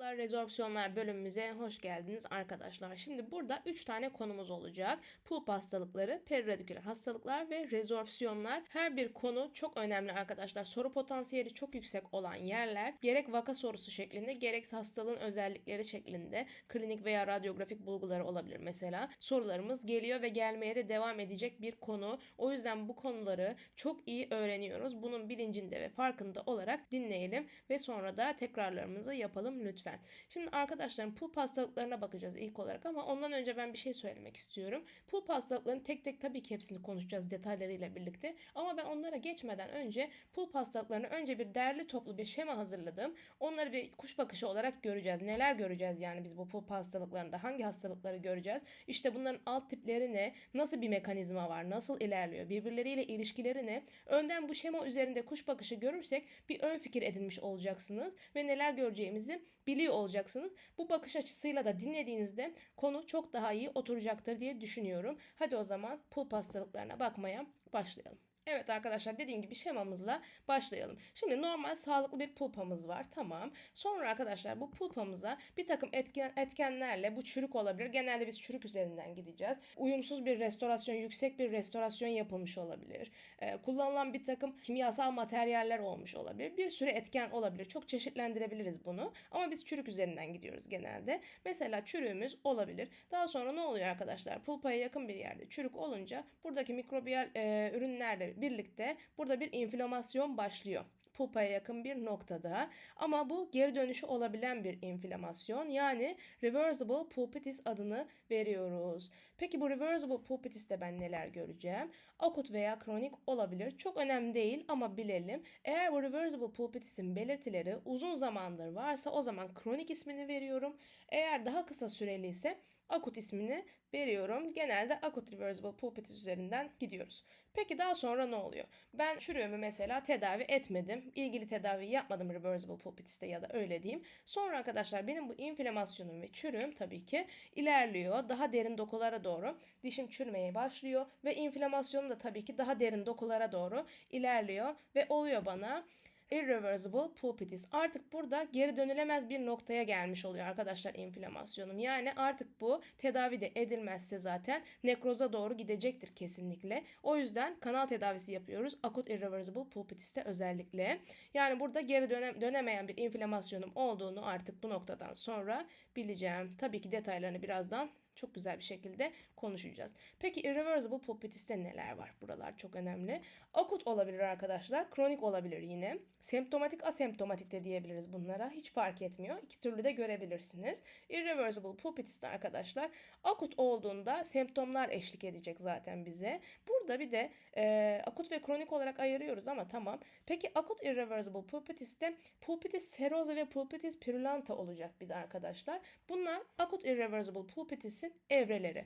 hastalıklar, rezorpsiyonlar bölümümüze hoş geldiniz arkadaşlar. Şimdi burada 3 tane konumuz olacak. Pulp hastalıkları, periradiküler hastalıklar ve rezorpsiyonlar. Her bir konu çok önemli arkadaşlar. Soru potansiyeli çok yüksek olan yerler gerek vaka sorusu şeklinde gerekse hastalığın özellikleri şeklinde klinik veya radyografik bulguları olabilir mesela. Sorularımız geliyor ve gelmeye de devam edecek bir konu. O yüzden bu konuları çok iyi öğreniyoruz. Bunun bilincinde ve farkında olarak dinleyelim ve sonra da tekrarlarımızı yapalım lütfen. Şimdi arkadaşlarım pulp hastalıklarına bakacağız ilk olarak ama ondan önce ben bir şey söylemek istiyorum. Pulp hastalıklarının tek tek tabii ki hepsini konuşacağız detaylarıyla birlikte ama ben onlara geçmeden önce pulp hastalıklarını önce bir değerli toplu bir şema hazırladım. Onları bir kuş bakışı olarak göreceğiz. Neler göreceğiz yani biz bu pulp hastalıklarında hangi hastalıkları göreceğiz? İşte bunların alt tipleri ne? Nasıl bir mekanizma var? Nasıl ilerliyor? Birbirleriyle ilişkileri ne? Önden bu şema üzerinde kuş bakışı görürsek bir ön fikir edinmiş olacaksınız ve neler göreceğimizi biliyor olacaksınız. Bu bakış açısıyla da dinlediğinizde konu çok daha iyi oturacaktır diye düşünüyorum. Hadi o zaman pulp hastalıklarına bakmaya başlayalım. Evet arkadaşlar dediğim gibi şemamızla başlayalım. Şimdi normal sağlıklı bir pulpamız var. Tamam. Sonra arkadaşlar bu pulpamıza bir takım etken, etkenlerle bu çürük olabilir. Genelde biz çürük üzerinden gideceğiz. Uyumsuz bir restorasyon, yüksek bir restorasyon yapılmış olabilir. Ee, kullanılan bir takım kimyasal materyaller olmuş olabilir. Bir sürü etken olabilir. Çok çeşitlendirebiliriz bunu. Ama biz çürük üzerinden gidiyoruz genelde. Mesela çürüğümüz olabilir. Daha sonra ne oluyor arkadaşlar? Pulpaya yakın bir yerde çürük olunca buradaki mikrobiyal e, ürünlerle birlikte burada bir inflamasyon başlıyor pulpaya yakın bir noktada ama bu geri dönüşü olabilen bir inflamasyon yani reversible pulpitis adını veriyoruz. Peki bu reversible pulpitiste ben neler göreceğim? Akut veya kronik olabilir. Çok önemli değil ama bilelim. Eğer bu reversible pulpitisin belirtileri uzun zamandır varsa o zaman kronik ismini veriyorum. Eğer daha kısa süreli ise akut ismini veriyorum. Genelde akut reversible pulpitis üzerinden gidiyoruz. Peki daha sonra ne oluyor? Ben çürüğümü mesela tedavi etmedim. İlgili tedavi yapmadım reversible pulpitiste ya da öyle diyeyim. Sonra arkadaşlar benim bu inflamasyonum ve çürüğüm tabii ki ilerliyor. Daha derin dokulara doğru dişim çürümeye başlıyor ve inflamasyonum da tabii ki daha derin dokulara doğru ilerliyor ve oluyor bana irreversible pulpitis. Artık burada geri dönülemez bir noktaya gelmiş oluyor arkadaşlar inflamasyonum. Yani artık bu tedavi de edilmezse zaten nekroza doğru gidecektir kesinlikle. O yüzden kanal tedavisi yapıyoruz. Akut irreversible pulpitiste özellikle. Yani burada geri döne dönemeyen bir inflamasyonum olduğunu artık bu noktadan sonra bileceğim. Tabii ki detaylarını birazdan çok güzel bir şekilde konuşacağız. Peki irreversible pulpitiste neler var? Buralar çok önemli. Akut olabilir arkadaşlar. Kronik olabilir yine. Semptomatik, asemptomatik de diyebiliriz bunlara. Hiç fark etmiyor. İki türlü de görebilirsiniz. Irreversible pulpitiste arkadaşlar akut olduğunda semptomlar eşlik edecek zaten bize. Burada bir de e, akut ve kronik olarak ayırıyoruz ama tamam. Peki akut irreversible pulpitiste pulpitis serosa ve pulpitis purulenta olacak bir de arkadaşlar. Bunlar akut irreversible pulpitisin evreleri.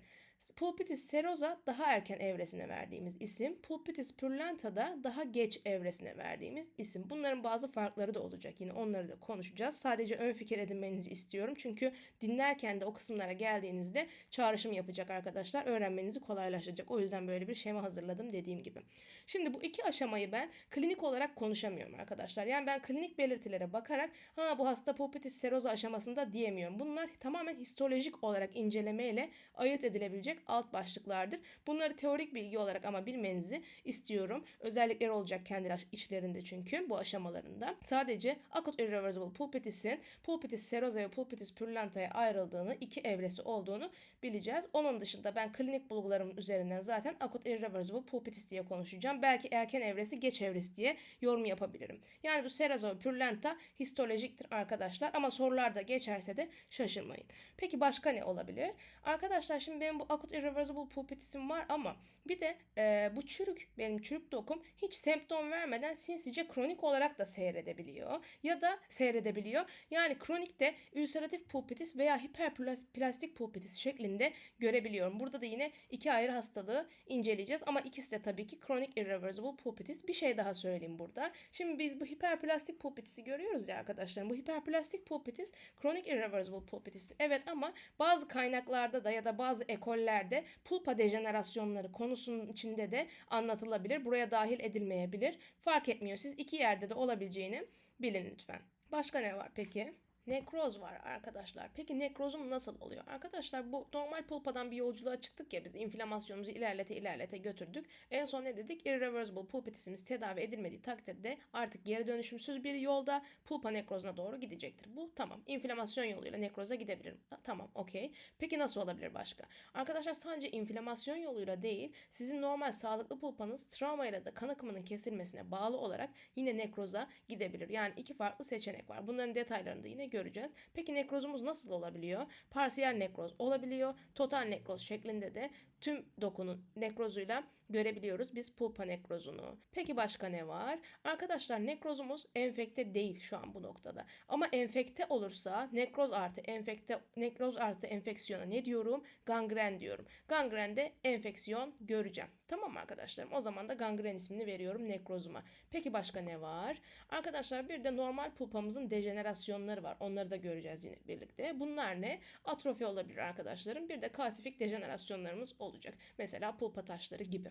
Pulpitis serosa daha erken evresine verdiğimiz isim. Pulpitis purulenta da daha geç evresine verdiğimiz isim. Bunların bazı farkları da olacak. Yine onları da konuşacağız. Sadece ön fikir edinmenizi istiyorum. Çünkü dinlerken de o kısımlara geldiğinizde çağrışım yapacak arkadaşlar. Öğrenmenizi kolaylaştıracak. O yüzden böyle bir şema hazırladım dediğim gibi. Şimdi bu iki aşamayı ben klinik olarak konuşamıyorum arkadaşlar. Yani ben klinik belirtilere bakarak ha bu hasta pulpitis serosa aşamasında diyemiyorum. Bunlar tamamen histolojik olarak incelemeyle ayırt edilebilecek alt başlıklardır. Bunları teorik bilgi olarak ama bilmenizi istiyorum. Özellikleri olacak kendi içlerinde çünkü bu aşamalarında. Sadece akut irreversible pulpitisin pulpitis serosa ve pulpitis purulenta'ya ayrıldığını, iki evresi olduğunu bileceğiz. Onun dışında ben klinik bulgularım üzerinden zaten akut irreversible pulpitis diye konuşacağım. Belki erken evresi, geç evresi diye yorum yapabilirim. Yani bu serosa ve purulenta histolojiktir arkadaşlar ama sorularda geçerse de şaşırmayın. Peki başka ne olabilir? Arkadaşlar şimdi benim bu akut irreversible pulpitisim var ama bir de e, bu çürük benim çürük dokum hiç semptom vermeden sinsice kronik olarak da seyredebiliyor ya da seyredebiliyor. Yani kronikte ülseratif pulpitis veya hiperplastik pulpitis şeklinde görebiliyorum. Burada da yine iki ayrı hastalığı inceleyeceğiz ama ikisi de tabii ki kronik irreversible pulpitis. Bir şey daha söyleyeyim burada. Şimdi biz bu hiperplastik pulpitisi görüyoruz ya arkadaşlar. Bu hiperplastik pulpitis kronik irreversible pulpitis. Evet ama bazı kaynaklarda da ya da bazı ekollerde pulpa dejenerasyonları konusunun içinde de anlatılabilir. Buraya dahil edilmeyebilir. Fark etmiyor. Siz iki yerde de olabileceğini bilin lütfen. Başka ne var peki? Nekroz var arkadaşlar. Peki nekrozum nasıl oluyor? Arkadaşlar bu normal pulpadan bir yolculuğa çıktık ya biz inflamasyonumuzu ilerlete ilerlete götürdük. En son ne dedik? Irreversible pulpitisimiz tedavi edilmediği takdirde artık geri dönüşümsüz bir yolda pulpa nekrozuna doğru gidecektir. Bu tamam. İnflamasyon yoluyla nekroza gidebilirim. Tamam okey. Peki nasıl olabilir başka? Arkadaşlar sadece inflamasyon yoluyla değil sizin normal sağlıklı pulpanız travmayla da kan akımının kesilmesine bağlı olarak yine nekroza gidebilir. Yani iki farklı seçenek var. Bunların detaylarını da yine göreceğiz. Peki nekrozumuz nasıl olabiliyor? Parsiyel nekroz olabiliyor. Total nekroz şeklinde de tüm dokunun nekrozuyla görebiliyoruz biz pulpa nekrozunu. Peki başka ne var? Arkadaşlar nekrozumuz enfekte değil şu an bu noktada. Ama enfekte olursa nekroz artı enfekte nekroz artı enfeksiyona ne diyorum? Gangren diyorum. Gangrende enfeksiyon göreceğim. Tamam mı arkadaşlarım? O zaman da gangren ismini veriyorum nekrozuma. Peki başka ne var? Arkadaşlar bir de normal pulpamızın dejenerasyonları var. Onları da göreceğiz yine birlikte. Bunlar ne? Atrofi olabilir arkadaşlarım. Bir de kalsifik dejenerasyonlarımız olacak. Mesela pulpa taşları gibi.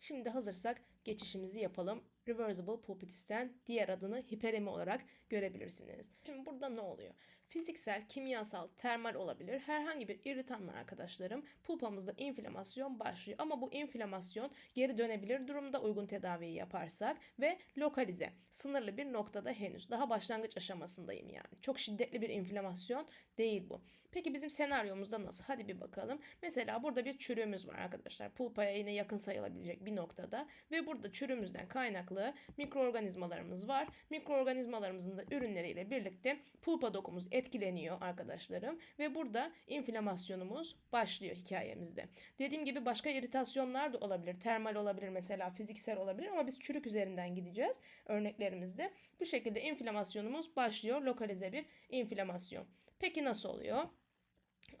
Şimdi hazırsak geçişimizi yapalım. Reversible pulpitis'ten diğer adını hiperemi olarak görebilirsiniz. Şimdi burada ne oluyor? Fiziksel, kimyasal, termal olabilir. Herhangi bir irritanla arkadaşlarım pulpamızda inflamasyon başlıyor. Ama bu inflamasyon geri dönebilir durumda uygun tedaviyi yaparsak ve lokalize, sınırlı bir noktada henüz. Daha başlangıç aşamasındayım yani. Çok şiddetli bir inflamasyon değil bu. Peki bizim senaryomuzda nasıl? Hadi bir bakalım. Mesela burada bir çürüğümüz var arkadaşlar. Pulpaya yine yakın sayılabilecek bir noktada ve burada çürüğümüzden kaynaklı mikroorganizmalarımız var. Mikroorganizmalarımızın da ürünleriyle birlikte pulpa dokumuz etkileniyor arkadaşlarım ve burada inflamasyonumuz başlıyor hikayemizde. Dediğim gibi başka iritasyonlar da olabilir. Termal olabilir mesela fiziksel olabilir ama biz çürük üzerinden gideceğiz örneklerimizde. Bu şekilde inflamasyonumuz başlıyor. Lokalize bir inflamasyon. Peki nasıl oluyor?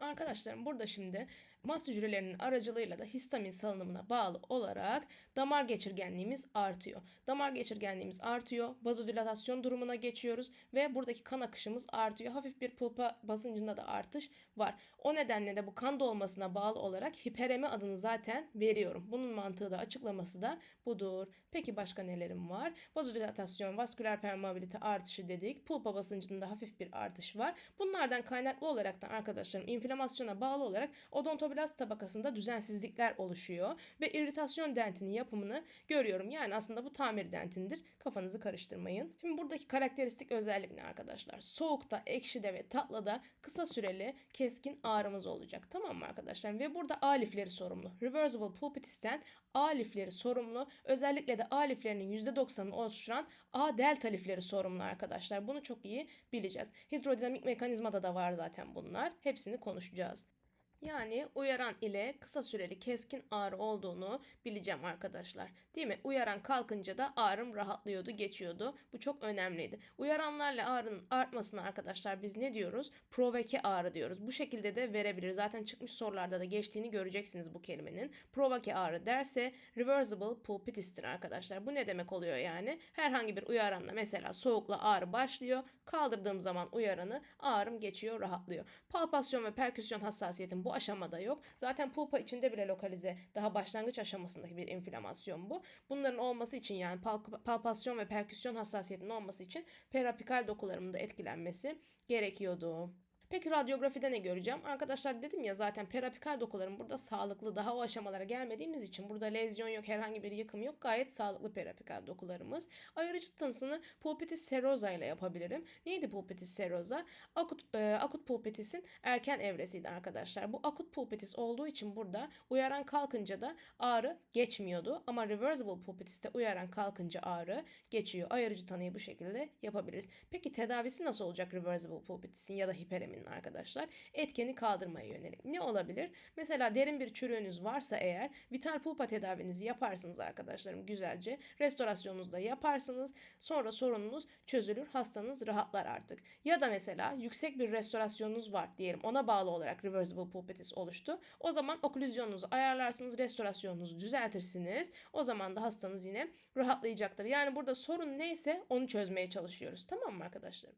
Arkadaşlarım burada şimdi mast hücrelerinin aracılığıyla da histamin salınımına bağlı olarak damar geçirgenliğimiz artıyor. Damar geçirgenliğimiz artıyor. Vazodilatasyon durumuna geçiyoruz ve buradaki kan akışımız artıyor. Hafif bir pulpa basıncında da artış var. O nedenle de bu kan dolmasına bağlı olarak hiperemi adını zaten veriyorum. Bunun mantığı da açıklaması da budur. Peki başka nelerim var? Vazodilatasyon, vasküler permeabilite artışı dedik. Pulpa basıncında hafif bir artış var. Bunlardan kaynaklı olarak da arkadaşlarım inflamasyona bağlı olarak odontoblast tabakasında düzensizlikler oluşuyor ve iritasyon dentinin yapımını görüyorum. Yani aslında bu tamir dentindir. Kafanızı karıştırmayın. Şimdi buradaki karakteristik özellik ne arkadaşlar? Soğukta, ekşide ve tatlıda kısa süreli keskin ağrımız olacak. Tamam mı arkadaşlar? Ve burada A lifleri sorumlu. Reversible pulpitis'ten A lifleri sorumlu. Özellikle de A liflerinin %90'ını oluşturan A delta lifleri sorumlu arkadaşlar. Bunu çok iyi bileceğiz. Hidrodinamik mekanizmada da var zaten bunlar. Hepsini konuşacağız. Yani uyaran ile kısa süreli keskin ağrı olduğunu bileceğim arkadaşlar. Değil mi? Uyaran kalkınca da ağrım rahatlıyordu, geçiyordu. Bu çok önemliydi. Uyaranlarla ağrının artmasına arkadaşlar biz ne diyoruz? Provoke ağrı diyoruz. Bu şekilde de verebilir. Zaten çıkmış sorularda da geçtiğini göreceksiniz bu kelimenin. Provoke ağrı derse reversible pulpitis'tir arkadaşlar. Bu ne demek oluyor yani? Herhangi bir uyaranla mesela soğukla ağrı başlıyor. Kaldırdığım zaman uyaranı ağrım geçiyor, rahatlıyor. Palpasyon ve perküsyon hassasiyetin bu aşamada yok. Zaten pulpa içinde bile lokalize daha başlangıç aşamasındaki bir inflamasyon bu. Bunların olması için yani pal- palpasyon ve perküsyon hassasiyetinin olması için perapikal dokularımın da etkilenmesi gerekiyordu. Peki radyografide ne göreceğim? Arkadaşlar dedim ya zaten perapikal dokularım burada sağlıklı. Daha o aşamalara gelmediğimiz için burada lezyon yok, herhangi bir yıkım yok. Gayet sağlıklı perapikal dokularımız. Ayırıcı tanısını pulpitis serosa ile yapabilirim. Neydi pulpitis serosa? Akut, e, akut pulpitisin erken evresiydi arkadaşlar. Bu akut pulpitis olduğu için burada uyaran kalkınca da ağrı geçmiyordu. Ama reversible pulpitiste uyaran kalkınca ağrı geçiyor. Ayırıcı tanıyı bu şekilde yapabiliriz. Peki tedavisi nasıl olacak reversible pulpitisin ya da hiperemin arkadaşlar? Etkeni kaldırmaya yönelik. Ne olabilir? Mesela derin bir çürüğünüz varsa eğer vital pulpa tedavinizi yaparsınız arkadaşlarım güzelce. Restorasyonunuzu da yaparsınız. Sonra sorununuz çözülür. Hastanız rahatlar artık. Ya da mesela yüksek bir restorasyonunuz var diyelim. Ona bağlı olarak reversible pulpitis oluştu. O zaman oklüzyonunuzu ayarlarsınız. Restorasyonunuzu düzeltirsiniz. O zaman da hastanız yine rahatlayacaktır. Yani burada sorun neyse onu çözmeye çalışıyoruz. Tamam mı arkadaşlarım?